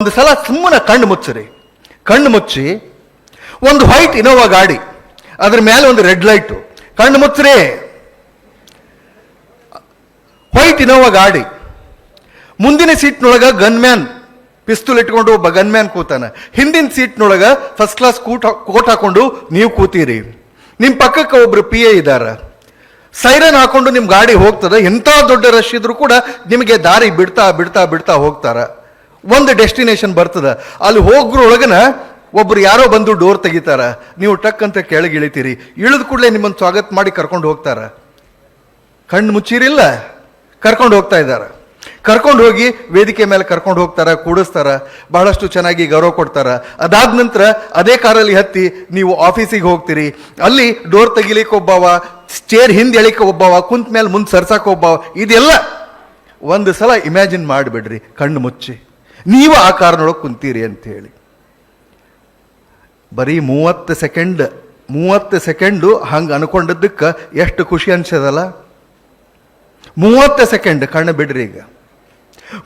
ಒಂದು ಸಲ ಸುಮ್ಮನೆ ಕಣ್ಣು ಮುಚ್ಚಿರಿ. ಕಣ್ಣು ಮುಚ್ಚಿ, ಒಂದು ವೈಟ್ ಇನೋವಾ ಗಾಡಿ, ಅದ್ರ ಮೇಲೆ ಒಂದು ರೆಡ್ ಲೈಟು ಕಣ್ಣು ಮುಚ್ಚರಿ. ವೈಟ್ ಇನೋವಾ ಗಾಡಿ, ಮುಂದಿನ ಸೀಟ್ನೊಳಗ ಗನ್ಮ್ಯಾನ್ ಪಿಸ್ತೂಲ್ ಇಟ್ಕೊಂಡು ಒಬ್ಬ ಗನ್ಮ್ಯಾನ್ ಕೂತಾನೆ. ಹಿಂದಿನ ಸೀಟ್ನೊಳಗೆ ಫಸ್ಟ್ ಕ್ಲಾಸ್ ಕೂಟ, ಕೋಟ್ ಹಾಕೊಂಡು ನೀವು ಕೂತೀರಿ. ನಿಮ್ಮ ಪಕ್ಕಕ್ಕೆ ಒಬ್ರು ಪಿ ಎ ಇದ್ದಾರ ಸೈರನ್ ಹಾಕೊಂಡು ನಿಮ್ಮ ಗಾಡಿ ಹೋಗ್ತದೆ. ಎಂಥ ದೊಡ್ಡ ರಶ್ ಇದ್ರೂ ಕೂಡ ನಿಮಗೆ ದಾರಿ ಬಿಡ್ತಾ ಬಿಡ್ತಾ ಬಿಡ್ತಾ ಹೋಗ್ತಾರ. ಒಂದು ಡೆಸ್ಟಿನೇಷನ್ ಬರ್ತದ. ಅಲ್ಲಿ ಹೋಗ್ರೊಳಗನ ಒಬ್ರು ಯಾರೋ ಬಂದು ಡೋರ್ ತೆಗಿತಾರ. ನೀವು ಟಕ್ ಅಂತ ಕೆಳಗೆ ಇಳಿತೀರಿ. ಇಳಿದ ಕೂಡಲೇ ನಿಮ್ಮನ್ನು ಸ್ವಾಗತ ಮಾಡಿ ಕರ್ಕೊಂಡು ಹೋಗ್ತಾರೆ. ಕಣ್ಣು ಮುಚ್ಚಿರಿಲ್ಲ. ಕರ್ಕೊಂಡು ಹೋಗ್ತಾ ಇದ್ದಾರೆ. ಕರ್ಕೊಂಡು ಹೋಗಿ ವೇದಿಕೆ ಮೇಲೆ ಕರ್ಕೊಂಡು ಹೋಗ್ತಾರೆ, ಕೂಡಿಸ್ತಾರೆ. ಬಹಳಷ್ಟು ಚೆನ್ನಾಗಿ ಗೌರವ ಕೊಡ್ತಾರ. ಅದಾದ ನಂತರ ಅದೇ ಕಾರಲ್ಲಿ ಹತ್ತಿ ನೀವು ಆಫೀಸಿಗೆ ಹೋಗ್ತೀರಿ. ಅಲ್ಲಿ ಡೋರ್ ತೆಗಿಲಿಕ್ಕೆ ಒಬ್ಬವ, ಚೇರ್ ಹಿಂದೆ ಎಳಿಕೆ ಒಬ್ಬವ ಕುಂತ ಮೇಲೆ ಮುಂದೆ ಸರ್ಸಕ್ಕೆ ಒಬ್ಬವ, ಇದೆಲ್ಲ ಒಂದು ಸಲ ಇಮ್ಯಾಜಿನ್ ಮಾಡಿಬಿಡ್ರಿ. ಕಣ್ಣು ಮುಚ್ಚಿ. ನೀವು ಆ ಕಾರಣೊಳಗೆ ಕುಂತೀರಿ ಅಂತ ಹೇಳಿ ಬರೀ ಮೂವತ್ತು ಸೆಕೆಂಡ್, ಮೂವತ್ತು ಸೆಕೆಂಡು ಹಂಗೆ ಅನ್ಕೊಂಡಿದ್ದಕ್ಕೆ ಎಷ್ಟು ಖುಷಿ ಅನ್ಸದಲ್ಲ? ಮೂವತ್ತು ಸೆಕೆಂಡ್, ಕಣ್ಣು ಬಿಡ್ರಿ ಈಗ.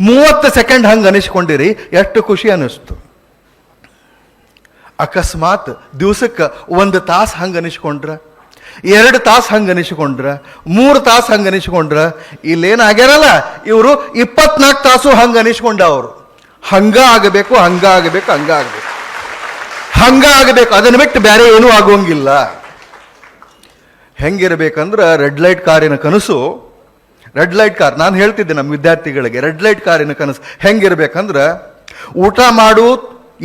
ಮೂವತ್ತು ಸೆಕೆಂಡ್ ಹಂಗೆ ಅನಿಸ್ಕೊಂಡಿರಿ, ಎಷ್ಟು ಖುಷಿ ಅನ್ನಿಸ್ತು ಅಕಸ್ಮಾತ್ ದಿವಸಕ್ಕೆ ಒಂದು ತಾಸು ಹಂಗೆ ಅನಿಸ್ಕೊಂಡ್ರ? ಎರಡು ತಾಸು ಹಂಗೆ ಅನಿಸ್ಕೊಂಡ್ರ? ಮೂರು ತಾಸು ಹಂಗೆ ಅನಿಸ್ಕೊಂಡ್ರ? ಇಲ್ಲೇನಾಗ್ಯಾರಲ್ಲ ಇವರು ಇಪ್ಪತ್ನಾಲ್ಕು ತಾಸು ಹಂಗೆ ಅನಿಸ್ಕೊಂಡ ಅವರು ಹಂಗ ಆಗಬೇಕು ಹಂಗ ಆಗಬೇಕು ಹಂಗ ಆಗಬೇಕು. ಹಂಗ ಆಗಬೇಕು, ಅದನ್ನು ಬಿಟ್ಟು ಬೇರೆ ಏನೂ ಆಗೋಂಗಿಲ್ಲ ಹೆಂಗಿರಬೇಕಂದ್ರೆ ರೆಡ್ ಲೈಟ್ ಕಾರಿನ ಕನಸು, ರೆಡ್ ಲೈಟ್ ಕಾರ್, ನಾನು ಹೇಳ್ತಿದ್ದೆ ನಮ್ಮ ವಿದ್ಯಾರ್ಥಿಗಳಿಗೆ, ರೆಡ್ ಲೈಟ್ ಕಾರಿನ ಕನಸು ಹೆಂಗಿರ್ಬೇಕಂದ್ರೆ ಊಟ ಮಾಡು,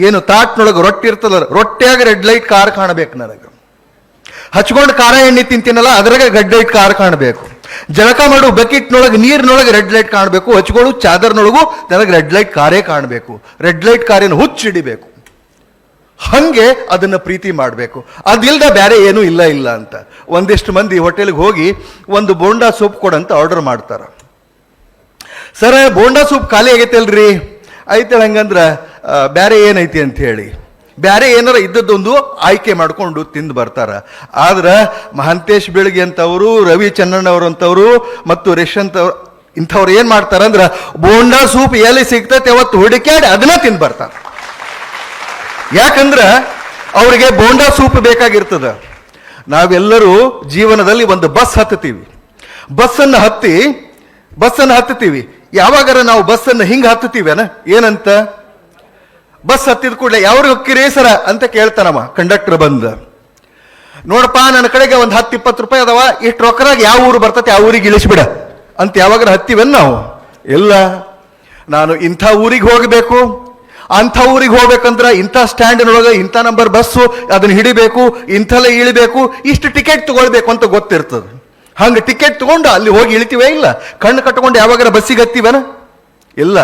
ಏನು ತಾಟ್ನೊಳಗೆ ರೊಟ್ಟಿ ಇರ್ತದಲ್ಲ, ರೊಟ್ಟಿಯಾಗ ರೆಡ್ ಲೈಟ್ ಕಾರ್ ಕಾಣಬೇಕು ನನಗೆ. ಹಚ್ಕೊಂಡು ಖಾರ ಎಣ್ಣೆ ತಿಂತೀನಲ್ಲ, ಅದ್ರಾಗ ರೆಡ್ ಲೈಟ್ ಕಾರ್ ಕಾಣಬೇಕು. ಜಳಕ ಮಾಡು, ಬಕೆಟ್ನೊಳಗೆ, ನೀರಿನೊಳಗೆ ರೆಡ್ ಲೈಟ್ ಕಾಣಬೇಕು, ಹಚ್ಕೊಳ್ಳು, ಚಾದರ್ನೊಳಗೂ ನನಗೆ ರೆಡ್ ಲೈಟ್ ಕಾರೇ ಕಾಣಬೇಕು. ರೆಡ್ ಲೈಟ್ ಕಾರಿನ ಹುಚ್ಚಿಡಿಬೇಕು ಹಂಗೆ ಅದನ್ನ ಪ್ರೀತಿ ಮಾಡಬೇಕು. ಅದಿಲ್ಲದ ಬೇರೆ ಏನೂ ಇಲ್ಲ ಇಲ್ಲ ಅಂತ. ಒಂದಿಷ್ಟು ಮಂದಿ ಹೋಟೆಲ್ಗೆ ಹೋಗಿ ಒಂದು ಬೋಂಡಾ ಸೂಪ್ ಕೊಡಂತ ಆರ್ಡರ್ ಮಾಡ್ತಾರ. ಸರ, ಬೋಂಡಾ ಸೂಪ್ ಖಾಲಿ ಆಗೈತಲ್ರಿ? ಐತೆ ಹಂಗಂದ್ರ ಬೇರೆ ಏನೈತಿ ಅಂತ ಹೇಳಿ. ಬ್ಯಾರೆ ಏನಾರ ಇದ್ದದ್ದೊಂದು ಆಯ್ಕೆ ಮಾಡ್ಕೊಂಡು ತಿಂದು ಬರ್ತಾರ. ಆದ್ರೆ ಮಹಂತೇಶ್ ಬೆಳಗ್ಗೆ ಅಂತವರು, ರವಿ ಅಂತವರು ಮತ್ತು ರೇಷಂತ್ ಅವ್ರು, ಇಂಥವ್ರು ಏನ್ ಮಾಡ್ತಾರಂದ್ರೆ ಬೋಂಡಾ ಸೂಪ್ ಎಲ್ಲಿ ಸಿಗ್ತೈತೆ ಅವತ್ತು ಹುಡುಕ್ಯಾಡಿ ಅದನ್ನ ತಿಂದು ಬರ್ತಾರೆ. ಯಾಕಂದ್ರೆ ಅವರಿಗೆ ಬೋಂಡಾ ಸೂಪ್ ಬೇಕಾಗಿರ್ತದ. ನಾವೆಲ್ಲರೂ ಜೀವನದಲ್ಲಿ ಒಂದು ಬಸ್ ಹತ್ತುತ್ತೀವಿ. ಬಸ್ಸನ್ನು ಹತ್ತಿ, ಬಸ್ಸನ್ನು ಹತ್ತುತ್ತೀವಿ. ಯಾವಾಗಾರ ನಾವು ಬಸ್ಸನ್ನು ಹಿಂಗೆ ಹತ್ತುತ್ತೀವೇನ? ಏನಂತ? ಬಸ್ ಹತ್ತಿದ ಕೂಡಲೇ, ಯಾವ್ರಿಗೆ ಹೊಕ್ಕಿರಿ ಸರ? ಅಂತ ಕೇಳ್ತಾನಮ್ಮ ಕಂಡಕ್ಟರ್ ಬಂದ. ನೋಡಪ್ಪ, ನನ್ನ ಕಡೆಗೆ ಒಂದು ಹತ್ತು ಇಪ್ಪತ್ತು ರೂಪಾಯಿ ಅದಾವ, ಇಷ್ಟು ರೊಕ್ಕರಾಗ ಯಾವ ಊರು ಬರ್ತತೆ ಆ ಊರಿಗೆ ಇಳಿಸ್ಬಿಡ. ಅಂತ ಯಾವಾಗ ಹತ್ತಿವನ್ ನಾವು? ಇಲ್ಲ, ನಾನು ಇಂಥ ಊರಿಗೆ ಹೋಗಬೇಕು. ಅಂಥ ಊರಿಗೆ ಹೋಗ್ಬೇಕಂದ್ರೆ ಇಂಥ ಸ್ಟ್ಯಾಂಡಿನೊಳಗೆ ಇಂಥ ನಂಬರ್ ಬಸ್ಸು, ಅದನ್ನ ಹಿಡಿಬೇಕು, ಇಂಥಲ್ಲ ಇಳಿಬೇಕು, ಇಷ್ಟು ಟಿಕೆಟ್ ತಗೊಳ್ಬೇಕು ಅಂತ ಗೊತ್ತಿರ್ತದೆ. ಹಂಗೆ ಟಿಕೆಟ್ ತಗೊಂಡು ಅಲ್ಲಿ ಹೋಗಿ ಇಳಿತೀವೇ ಇಲ್ಲ? ಕಣ್ಣು ಕಟ್ಕೊಂಡು ಯಾವಾಗಾರ ಬಸ್ಸಿಗೆ ಹತ್ತಿವನ? ಇಲ್ಲ,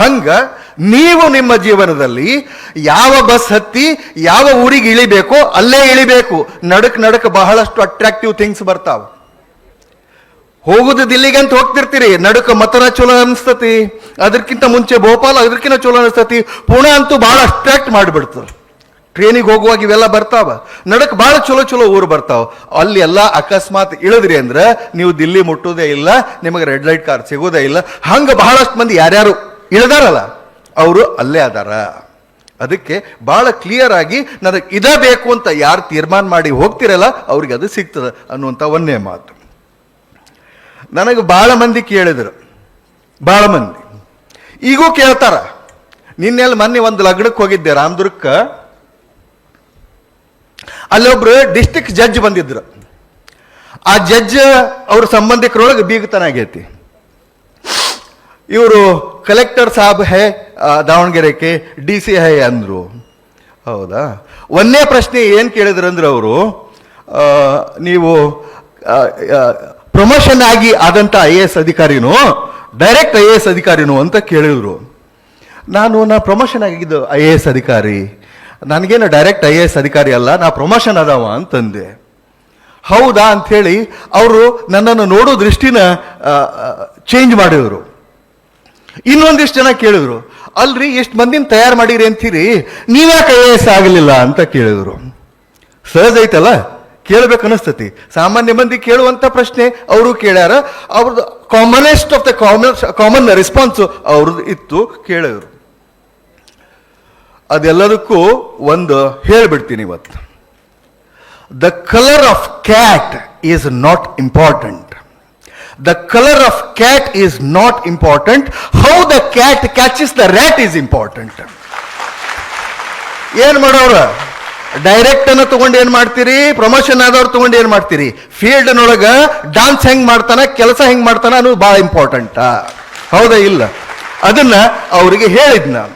ಹಂಗ ನೀವು ನಿಮ್ಮ ಜೀವನದಲ್ಲಿ ಯಾವ ಬಸ್ ಹತ್ತಿ ಯಾವ ಊರಿಗೆ ಇಳಿಬೇಕೋ ಅಲ್ಲೇ ಇಳಿಬೇಕು. ನಡಕ್ ನಡಕ್ ಬಹಳಷ್ಟು ಅಟ್ರಾಕ್ಟಿವ್ ಥಿಂಗ್ಸ್ ಬರ್ತಾವ. ಹೋಗುದು ದಿಲ್ಲಿಗೆ ಅಂತ ಹೋಗ್ತಿರ್ತೀರಿ. ನಡುಕ ಮತನ ಚಲೋ ಅನಿಸ್ತತಿ. ಅದಕ್ಕಿಂತ ಮುಂಚೆ ಭೋಪಾಲ್ ಅದಕ್ಕಿಂತ ಚಲೋ ಅನಿಸ್ತತಿ. ಪುಣೆ ಅಂತೂ ಬಹಳ ಅಟ್ರಾಕ್ಟ್ ಮಾಡಿಬಿಡ್ತದೆ. ಟ್ರೈನಿಗೆ ಹೋಗುವಾಗ ಇವೆಲ್ಲ ಬರ್ತಾವ. ನಡಕ್ ಬಹಳ ಚಲೋ ಚಲೋ ಊರು ಬರ್ತಾವ. ಅಲ್ಲಿ ಎಲ್ಲ ಅಕಸ್ಮಾತ್ ಇಳಿದ್ರಿ ಅಂದ್ರೆ ನೀವು ದಿಲ್ಲಿ ಮುಟ್ಟೋದೇ ಇಲ್ಲ, ನಿಮಗೆ ರೆಡ್ ಲೈಟ್ ಕಾರ್ ಸಿಗೋದೇ ಇಲ್ಲ. ಹಂಗ ಬಹಳಷ್ಟು ಮಂದಿ ಯಾರ್ಯಾರು ಇಳಿದಾರಲ್ಲ. ಅವರು ಅಲ್ಲೇ ಅದಾರ. ಅದಕ್ಕೆ ಭಾಳ ಕ್ಲಿಯರ್ ಆಗಿ ನನಗೆ ಇದೇ ಬೇಕು ಅಂತ ಯಾರು ತೀರ್ಮಾನ ಮಾಡಿ ಹೋಗ್ತಿರಲ್ಲ ಅವ್ರಿಗೆ ಅದು ಸಿಗ್ತದೆ ಅನ್ನುವಂಥ ಒಂದೇ ಮಾತು. ನನಗೆ ಭಾಳ ಮಂದಿ ಕೇಳಿದರು. ಭಾಳ ಮಂದಿ. ಈಗೂ ಕೇಳ್ತಾರ. ನಿನ್ನೆಲ್ಲಿ ಮೊನ್ನೆ ಒಂದು ಲಗ್ನಕ್ಕೆ ಹೋಗಿದ್ದೆ ರಾಮದುರ್ಗಕ್ಕೆ ಅಲ್ಲೊಬ್ರು ಡಿಸ್ಟಿಕ್ ಜಡ್ಜ್ ಬಂದಿದ್ರು. ಆ ಜಡ್ಜ್ ಅವ್ರ ಸಂಬಂಧಿಕರೊಳಗೆ ಬೀಗತನ ಆಗೈತಿ. ಇವರು ಕಲೆಕ್ಟರ್ ಸಾಬ್ ಹೇ ದಾವಣಗೆರೆಗೆ ಡಿ ಸಿ ಹೇ ಅಂದರು. ಹೌದಾ? ಒಂದೇ ಪ್ರಶ್ನೆ ಏನು ಕೇಳಿದ್ರು ಅಂದ್ರೆ ಅವರು ನೀವು ಪ್ರಮೋಷನ್ ಆಗಿ ಆದಂಥ ಐ ಎ ಎಸ್ ಅಧಿಕಾರಿನೂ ಡೈರೆಕ್ಟ್ ಐ ಎ ಎಸ್ ಅಧಿಕಾರಿನೂ ಅಂತ ಕೇಳಿದರು. ನಾನು, ನಾ ಪ್ರಮೋಷನ್ ಆಗಿದ್ದು ಐ ಎ ಎಸ್ ಅಧಿಕಾರಿ. ನನಗೇನು ಡೈರೆಕ್ಟ್ ಐ ಎ ಎಸ್ ಅಧಿಕಾರಿ ಅಲ್ಲ, ನಾ ಪ್ರಮೋಷನ್ ಅದಾವ ಅಂತಂದೆ. ಹೌದಾ ಅಂಥೇಳಿ ಅವರು ನನ್ನನ್ನು ನೋಡೋ ದೃಷ್ಟಿನ ಚೇಂಜ್ ಮಾಡಿದ್ರು. ಇನ್ನೊಂದಿಷ್ಟು ಜನ ಕೇಳಿದ್ರು, ಅಲ್ರಿ, ಎಷ್ಟು ಮಂದಿನ ತಯಾರು ಮಾಡಿರಿ ಅಂತೀರಿ? ನೀವ್ಯಾಕೆ ಐ ಆಗಲಿಲ್ಲ? ಅಂತ ಕೇಳಿದ್ರು. ಸಹಜ ಐತಲ್ಲ? ಕೇಳಬೇಕು ಅನಿಸ್ತತಿ. ಸಾಮಾನ್ಯ ಮಂದಿ ಕೇಳುವಂಥ ಪ್ರಶ್ನೆ ಅವರು ಕೇಳ್ಯಾರ. ಅವ್ರದ್ದು commonest of the common common response ಅವ್ರದ್ದು ಇತ್ತು ಕೇಳಿದ್ರು. ಅದೆಲ್ಲದಕ್ಕೂ ಒಂದು ಹೇಳ್ಬಿಡ್ತೀನಿ ಇವತ್ತು. The colour of cat is not important the colour of cat is not important how the cat catches the rat is important ಏನು ಮಾಡೋರ? ಡೈರೆಕ್ಟ್ ಅನ್ನು ತಗೊಂಡು ಏನ್ ಮಾಡ್ತೀರಿ? ಪ್ರಮೋಷನ್ ಆದವ್ರು ತಗೊಂಡು ಏನ್ ಮಾಡ್ತೀರಿ? ಫೀಲ್ಡ್ ನೊಳಗ ಡಾನ್ಸ್ ಹೆಂಗ್ ಮಾಡ್ತಾನ, ಕೆಲಸ ಹೆಂಗ್ ಮಾಡ್ತಾನೆ ಅನ್ನೋದು ಬಹಳ ಇಂಪಾರ್ಟೆಂಟ್ ಹೌದಾ ಇಲ್ಲ? ಅದನ್ನ ಅವರಿಗೆ ಹೇಳಿದ್ ನಾನು